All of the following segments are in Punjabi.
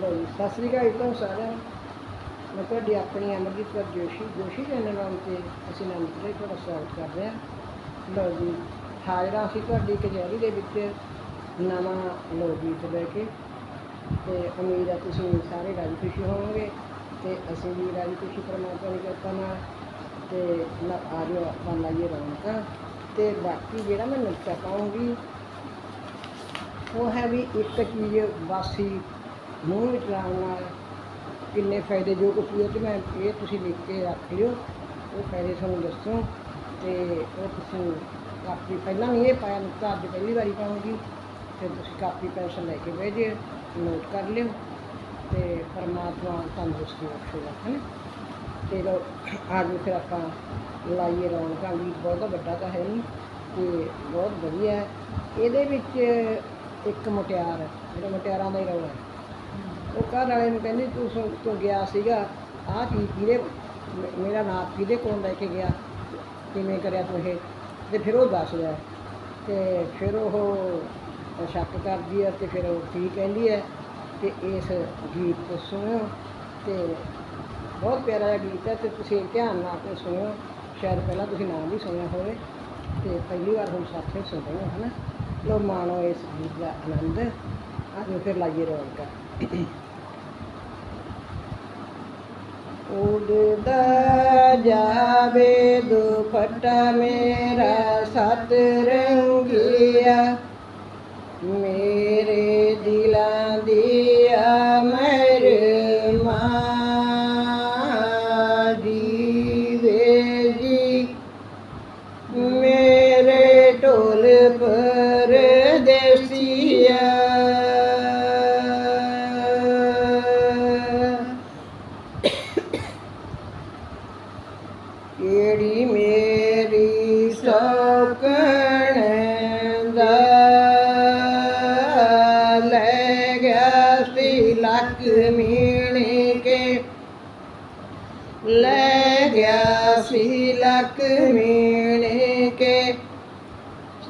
ਲਓ ਜੀ ਸਤਿ ਸ੍ਰੀ ਅਕਾਲ ਤੁਹਾਨੂੰ ਸਾਰਿਆਂ ਨੂੰ। ਮੈਂ ਤੁਹਾਡੀ ਆਪਣੀ ਅਮਰਜੀਤ ਕੌਰ ਜੋਸ਼ੀ ਜੋਸ਼ੀ ਚੈਨਲ ਵਾਲ ਤੇ ਅਸੀਂ ਆਨੰਦ ਤੁਹਾਡਾ ਸਵਾਗਤ ਕਰਦੇ ਹਾਂ। ਲਓ ਜੀ ਹਾਜ਼ਰਾਂ ਅਸੀਂ ਤੁਹਾਡੀ ਕਚਹਿਰੀ ਦੇ ਵਿੱਚ ਨਵਾਂ ਲਓ ਗੀਤ ਲੈ ਕੇ। ਤੇ ਉਮੀਦ ਹੈ ਤੁਸੀਂ ਸਾਰੇ ਰਾਜੀ ਖੁਸ਼ੀ ਹੋਵੋਗੇ ਤੇ ਅਸੀਂ ਵੀ ਰਾਜੀ ਖੁਸ਼ੀ ਪਰਮਾਤਮਾ ਦੀ ਕਿਰਪਾ ਨਾਲ ਤੇ ਆ ਜਾਓ, ਆਪਾਂ ਲਾਈਏ ਰੌਣਕਾਂ। ਤੇ ਬਾਕੀ ਜਿਹੜਾ ਮੈਂ ਨੁਕਤਾ ਪਾਉਂਗੀ, ਉਹ ਹੈ ਵੀ ਇੱਕ ਚੀਜ਼ ਵਾਸੀ ਮੂੰਹ ਵਿੱਚ ਲਾਉਣ ਨਾਲ ਕਿੰਨੇ ਫਾਇਦੇ ਜੋ ਕੁਛ ਵੀ ਉਹ 'ਚ ਮੈਂ ਇਹ ਤੁਸੀਂ ਲਿਖ ਕੇ ਰੱਖ ਲਿਓ। ਉਹ ਫਾਇਦੇ ਤੁਹਾਨੂੰ ਦੱਸੋ ਤੇ ਉਹ ਤੁਸੀਂ ਕਾਪੀ ਪਹਿਲਾਂ ਨਹੀਂ ਇਹ ਪਾਇਆ ਨੁਕਤਾ ਅੱਜ ਪਹਿਲੀ ਵਾਰੀ ਪਾਉਂਗੀ। ਤੇ ਤੁਸੀਂ ਕਾਪੀ ਪੈਨਸਲ ਲੈ ਕੇ ਬਹਿ ਜੇ ਨੋਟ ਕਰ ਲਿਓ ਤੇ ਪਰਮਾਤਮਾ ਤੰਦਰੁਸਤੀ ਬਖਸ਼ੇਗਾ ਹੈ ਨਾ? ਤੇ ਲਓ ਅੱਜ ਫਿਰ ਆਪਾਂ ਲਾਈਏ ਰੌਣਕਾਂ ਗੀਤ ਬਹੁਤ ਵੱਡਾ ਤਾਂ ਹੈ ਨਹੀਂ ਤੇ ਬਹੁਤ ਵਧੀਆ। ਇਹਦੇ ਵਿੱਚ ਇੱਕ ਮੁਟਿਆਰ ਜਿਹੜਾ ਮੁਟਿਆਰਾਂ ਦਾ ਹੀ ਰੌਲਾ ਹੈ। ਉਹ ਘਰ ਵਾਲੇ ਨੂੰ ਕਹਿੰਦੀ ਤੂੰ ਸੁ- ਤੂੰ ਗਿਆ ਸੀਗਾ, ਆਹ ਕੀ ਕਿਹਦੇ ਮੇ- ਮੇਰਾ ਨਾਂ ਕਿਹਦੇ ਕੋਲ ਲੈ ਕੇ ਗਿਆ? ਕਿਵੇਂ ਕਰਿਆ ਤੂੰ ਇਹ? ਤੇ ਫਿਰ ਉਹ ਦੱਸਦਾ ਹੈ। ਤੇ ਫਿਰ ਉਹ ਸ਼ੱਕ ਕਰਦੀ ਹੈ ਤੇ ਫਿਰ ਉਹ ਕੀ ਕਹਿੰਦੀ ਹੈ ਤੇ ਇਸ ਗੀਤ को ਸੁਣਿਓ ਤੇ ਬਹੁਤ ਪਿਆਰਾ ਜਿਹਾ ਗੀਤ ਹੈ ਤੇ ਤੁਸੀਂ ਧਿਆਨ ਨਾਲ ਕੇ ਸੁਣਿਓ। ਸ਼ਾਇਦ ਪਹਿਲਾਂ ਤੁਸੀਂ ਨਾਮ ਵੀ ਸੁਣਿਆ ਹੋਵੇ। ਤੇ ਪਹਿਲੀ ਵਾਰ ਹੁਣ ਸਾਥੀ ਸੁਣ ਰਹੇ ਹੋ, ਹਨਾ? ਲੋ ਮਾਣੋ ਇਸ ਗੀਤ ਦਾ ਆਨੰਦ। ਆਜੋ ਫਿਰ ਲਾਈਏ ਰੌਣਕਾਂ। ਉਡਦਾ ਜਾਵੇ ਦੁਪੱਟਾ ਮੇਰਾ ਸਤ ਰੰਗੀਆ ਮੇਰੇ ਦਿਲਾਂ ਦੀਆਂ ਕਿਹੜੀ ਮੇਰੀ ਸੌਕਣ ਦਾ ਲੈ ਗਿਆ ਸੀ ਲੱਕ ਮੀਣ ਕੇ। ਲੈ ਗਿਆ ਸੀ ਲੱਕ ਮੀਣ ਕੇ।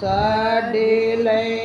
ਸਾਡੇ ਲਹਿੰਗਾ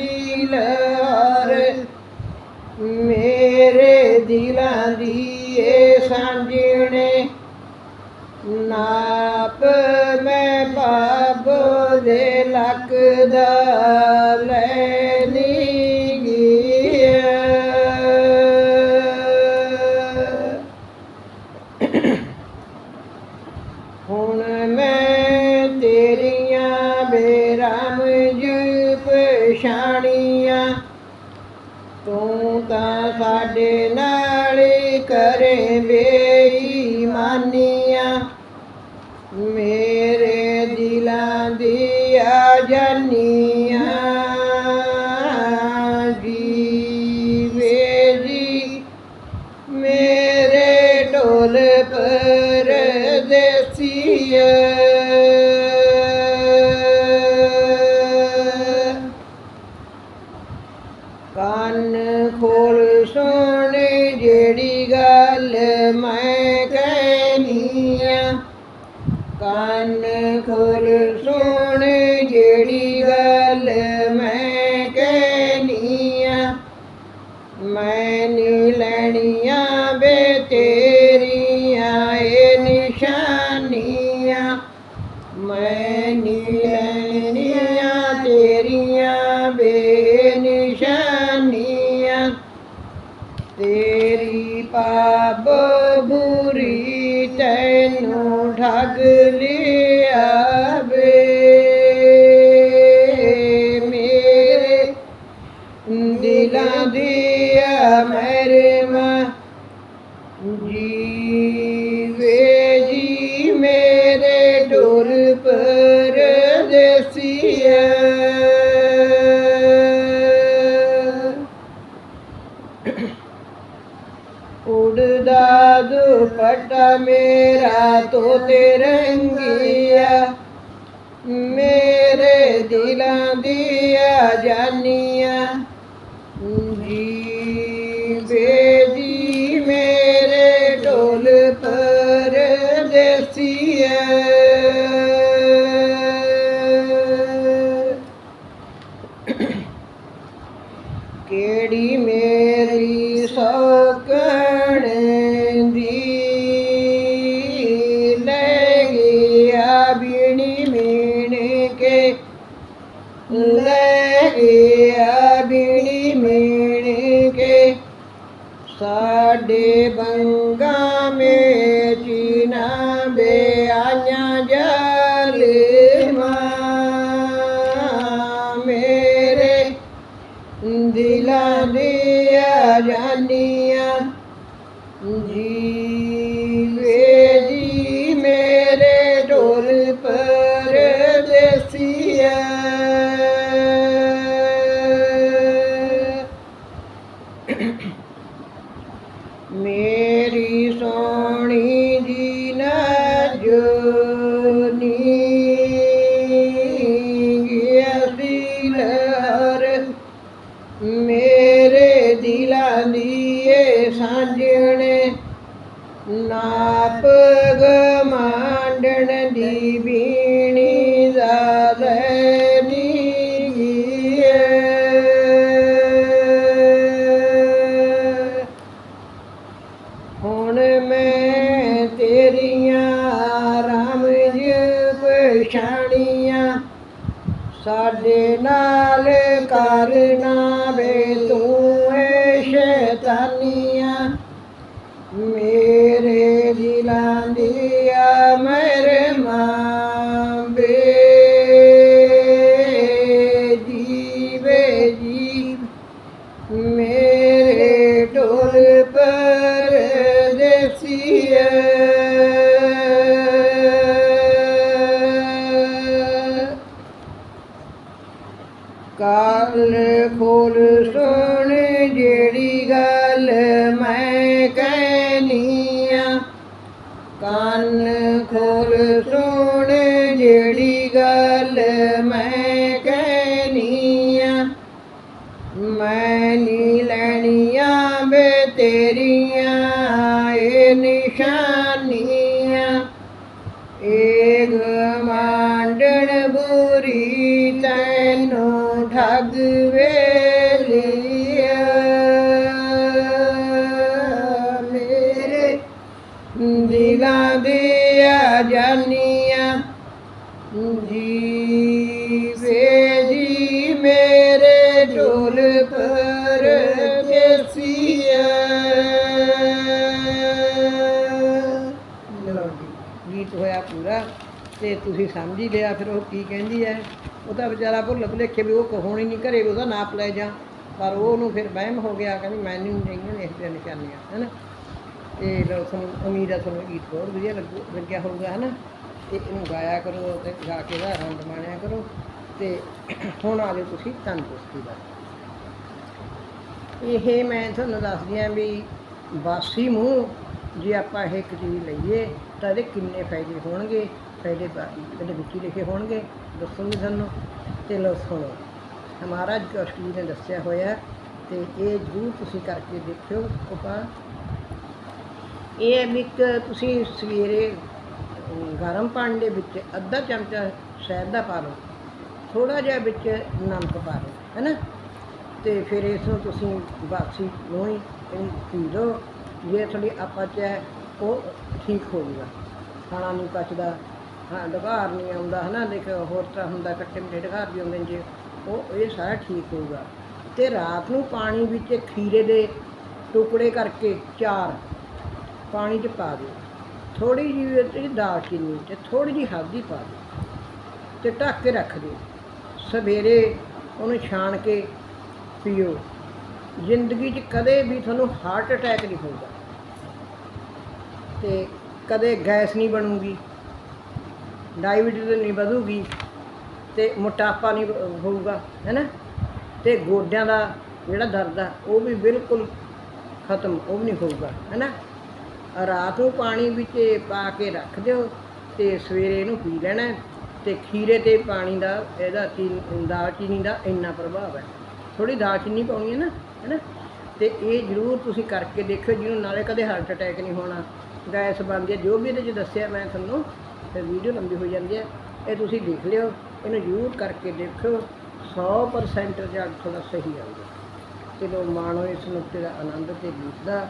ਗਿਆ ਸੀ ਮੇਰੇ ਦਿਲਾਂ ਦੀ ਏ ਸਾਂਝਣੇ। ਨਾਪ ਮੈਂ ਬਾਬੋ ਦੇ ਲੱਕ ਦਾ ਲੈ। ਜਾਨੀਆਂ ਜੀਵੇ ਜੀ ਮੇਰੇ ਢੋਲ ਪਰ ਕੰਨ ਖੋਲ ਸੁਣ ਜਿਹੜੀ ਮੈਂ ਨੀ ਤੇਰੀਆਂ ਬੇ ਤੇਰੀ ਪਾਪ ਬੁਰੀ ਤੈਨੂੰ ਠੱਗ ਲਿਆ ਵੇ ਮੇਰੇ ਦਿਲਾਂ ਦੀ ਮਰਮਾ ਦੁਪੱਟਾ ਮੇਰਾ ਤੋਤੇ ਰੰਗੀਆ ਮੇਰੇ ਦਿਲਾਂ ਦੀਆਂ ਜਾਨੀਆਂ। ਸਾਡੇ ਬੰ ਮੇਰੇ ਦਿਲਾਂ ਦੀਏ ਸਾਂਝਣੇ, ਨਾਪ ਗਮਾਂਡਣ ਦੀ ਬੀਣੀ ਦਾ ਨੀ ਹੁਣ ਮੈਂ ਤੇਰੀਆਂ ਰਾਮ ਜੀ ਪਛਾਣੀਆਂ, ਸਾਡੇ ਨਾਲ ਕਰਨਾ ਵੇ a ਵੇਲੀਆ ਮੇਰੇ ਦਿਲਾਂ ਦੀਆਂ ਜਾਨੀਆਂ ਜੀ ਵੇ ਜੀ ਮੇਰੇ ਢੋਲ ਪਰ ਦੇਸੀਆ ਗੀਤ ਹੋਇਆ ਪੂਰਾ ਤੇ ਤੁਸੀਂ ਸਮਝ ਹੀ ਲਿਆ ਫਿਰ ਉਹ ਕੀ ਕਹਿੰਦੀ ਹੈ। ਉਹ ਤਾਂ ਵਿਚਾਰਾ ਭੁੱਲ ਭੁਲੇਖੇ ਵੀ ਉਹ ਹੋਣੀ ਨਹੀਂ ਘਰੇ ਉਹਦਾ ਨਾਪ ਲੈ ਜਾ। ਪਰ ਉਹ ਉਹਨੂੰ ਫਿਰ ਵਹਿਮ ਹੋ ਗਿਆ, ਕਹਿੰਦੀ ਮੈਨੂੰ ਨਹੀਂ ਰਹੀਆਂ ਇਸ ਦੀਆਂ ਨਿਸ਼ਾਨੀਆਂ, ਹੈਨਾ? ਤੇ ਲੋ ਤੁਹਾਨੂੰ ਉਮੀਦ ਆ ਤੁਹਾਨੂੰ ਗੀਤ ਬਹੁਤ ਵਧੀਆ ਲੱਗੂ, ਲੱਗਿਆ ਹੋਊਗਾ, ਹੈਨਾ? ਤੇ ਇਹਨੂੰ ਗਾਇਆ ਕਰੋ ਤੇ ਗਾ ਕੇ ਦਾ ਆਨੰਦ ਮਾਣਿਆ ਕਰੋ। ਤੇ ਹੁਣ ਆ ਜਾਓ ਤੁਸੀਂ ਤੰਦਰੁਸਤੀ ਦਾ ਇਹ ਮੈਂ ਤੁਹਾਨੂੰ ਦੱਸਦੀ ਹਾਂ ਵੀ ਬਾਸੀ ਮੂੰਹ ਜੇ ਆਪਾਂ ਇਹ ਇੱਕ ਚੀਜ਼ ਲਈਏ ਤਾਂ ਇਹਦੇ ਕਿੰਨੇ ਫਾਇਦੇ ਹੋਣਗੇ। ਫਾਇਦੇ ਤਾਂ ਇਹਦੇ ਵਿੱਚ ਹੀ ਲਿਖੇ ਹੋਣਗੇ, ਦੱਸੂਗੀ ਤੁਹਾਨੂੰ ਤੇ ਲੋ ਸੁਣੋ। ਹਮਾਰਾ ਕਸ਼ਮੀਰ ਨੇ ਦੱਸਿਆ ਹੋਇਆ ਤੇ ਇਹ ਜ਼ਰੂਰ ਤੁਸੀਂ ਕਰਕੇ ਦੇਖਿਓ। ਉਪਾਅ ਇਹ ਵੀ ਇੱਕ ਤੁਸੀਂ ਸਵੇਰੇ ਗਰਮ ਪਾਣੀ ਦੇ ਵਿੱਚ ਅੱਧਾ ਚਮਚਾ ਸ਼ਹਿਦ ਦਾ ਪਾ ਲਓ। ਥੋੜਾ ਜਿਹਾ ਵਿੱਚ ਨਮਕ ਪਾ ਲਓ, ਹੈਨਾ? ਤੇ ਫਿਰ ਇਸ ਨੂੰ ਤੁਸੀਂ ਵਾਪਸੀ ਨੂੰ ਹੀ ਪੀ ਲਓ। ਜੇ ਤੁਹਾਡੀ ਅਪਚ ਹੈ ਉਹ ਠੀਕ ਹੋ ਜਾਊਗਾ ਖਾਣਾ ਨਹੀਂ ਪਚਦਾ। ਹਾਂ ਡਕਾਰ ਨਹੀਂ ਆਉਂਦਾ, ਹਨਾ? ਦੇਖ, ਹੋਰ ਤਰ੍ਹਾਂ ਹੁੰਦਾ ਕੱਟੇ ਮਿੱਠੇ ਡਕਾਰ ਵੀ ਆਉਂਦੇ ਨੇ, ਜੇ ਉਹ, ਇਹ ਸਾਰਾ ਠੀਕ ਹੋਊਗਾ। ਤੇ ਰਾਤ ਨੂੰ ਪਾਣੀ ਵਿੱਚ ਖੀਰੇ ਦੇ ਟੁਕੜੇ ਕਰਕੇ ਚਾਰ, ਪਾਣੀ 'ਚ ਪਾ ਦਿਓ। ਥੋੜੀ ਜਿਹੀ ਵਿੱਚ ਦਾਲਚੀਨੀ ਤੇ ਥੋੜੀ ਜਿਹੀ ਹਲਦੀ ਪਾ ਦਿਓ ਤੇ ਢੱਕ ਕੇ ਰੱਖ ਦਿਓ। ਸਵੇਰੇ ਉਹਨੂੰ ਛਾਣ ਕੇ ਪੀਓ। ਜ਼ਿੰਦਗੀ 'ਚ ਕਦੇ ਵੀ ਤੁਹਾਨੂੰ ਹਾਰਟ ਅਟੈਕ ਨਹੀਂ ਹੋਊਗਾ। ਤੇ ਕਦੇ ਗੈਸ ਨਹੀਂ ਬਣੂਗੀ। ਡਾਇਬੀਟੀਜ਼ ਨਹੀਂ ਵਧੂਗੀ ਤੇ ਮੋਟਾਪਾ ਨਹੀਂ ਬ- ਹੋਊਗਾ ਹੈਨਾ ਤੇ ਗੋਡਿਆਂ ਦਾ ਜਿਹੜਾ ਦਰਦ ਆ, ਉਹ ਵੀ ਬਿਲਕੁਲ ਖਤਮ, ਉਹ ਵੀ ਨਹੀਂ ਹੋਊਗਾ ਹੈਨਾ ਰਾਤ ਨੂੰ ਪਾਣੀ ਵਿੱਚ ਪਾ ਕੇ ਰੱਖ ਦਿਓ ਤੇ ਸਵੇਰੇ ਇਹਨੂੰ ਪੀ ਲੈਣਾ ਹੈ। ਤੇ ਖੀਰੇ ਤੇ ਪਾਣੀ ਦਾ ਇਹਦਾ ਚੀਨ ਦਾਲਚੀਨੀ ਦਾ ਇੰਨਾ ਪ੍ਰਭਾਵ ਹੈ। ਥੋੜੀ ਦਾਲਚੀਨੀ ਪਾਉਣੀ ਹੈ ਨਾ ਹੈਨਾ ਤੇ ਇਹ ਜ਼ਰੂਰ ਤੁਸੀਂ ਕਰਕੇ ਦੇਖਿਓ, ਜਿਹਨੂੰ ਨਾਲੇ ਕਦੇ ਹਾਰਟ ਅਟੈਕ ਨਹੀਂ ਹੋਣਾ, ਗੈਸ ਬਣਦੀ ਹੈ ਜੋ ਵੀ ਇਹਦੇ 'ਚ ਦੱਸਿਆ ਮੈਂ ਤੁਹਾਨੂੰ ਤੇ ਵੀਡੀਓ ਲੰਬੀ ਹੋ ਜਾਂਦੀ ਹੈ। ਇਹ ਤੁਸੀਂ ਦੇਖ ਲਿਓ। ਇਹਨੂੰ ਜ਼ਰੂਰ ਕਰਕੇ ਦੇਖਿਓ। 100% ਰਿਜ਼ਲਟ ਤੁਹਾਡਾ ਸਹੀ ਆਊਗਾ। ਚਲੋ ਮਾਣੋ ਇਸ ਨੁਕਤੇ ਦਾ ਆਨੰਦ ਤੇ ਗੀਤ ਦਾ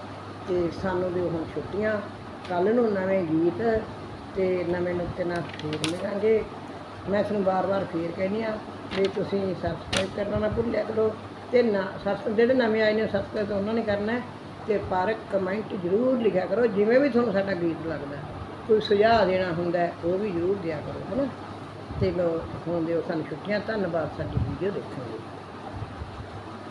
ਤੇ ਸਾਨੂੰ ਦਿਓ ਹੁਣ ਛੁੱਟੀਆਂ। ਕੱਲ ਨੂੰ ਨਵੇਂ ਗੀਤ ਤੇ ਨਵੇਂ ਨੁਕਤੇ ਨਾਲ ਫੇਰ ਮਿਲਾਂਗੇ। ਮੈਂ ਤੁਹਾਨੂੰ ਬਾਰ-ਬਾਰ ਫੇਰ ਕਹਿੰਦੀ ਆ ਵੀ ਤੁਸੀਂ ਸਬਸਕ੍ਰਾਈਬ ਕਰਨਾ ਨਾ ਭੁੱਲਿਆ ਕਰੋ ਤੇ ਨਾ ਸਬਸ ਜਿਹੜੇ ਨਵੇਂ ਆਏ ਨੇ ਸਬਸਕ੍ਰਾਈਬ ਉਹਨਾਂ ਨੇ ਕਰਨਾ ਹੈ ਤੇ ਪਰ ਕਮੈਂਟ ਜ਼ਰੂਰ ਲਿਖਿਆ ਕਰੋ। ਜਿਵੇਂ ਵੀ ਤੁਹਾਨੂੰ ਸਾਡਾ ਗੀਤ ਲੱਗਦਾ ਕੋਈ ਸੁਝਾਅ ਦੇਣਾ ਹੁੰਦਾ ਉਹ ਵੀ ਜ਼ਰੂਰ ਦਿਆ ਕਰੋ ਹੈ ਨਾ ਤੇ ਲੋ ਹੁਣ ਦਿਓ ਸਾਨੂੰ ਛੁੱਟੀਆਂ, ਧੰਨਵਾਦ, ਸਾਡੀ ਵੀਡੀਓ ਦੇਖਣ ਲਈ।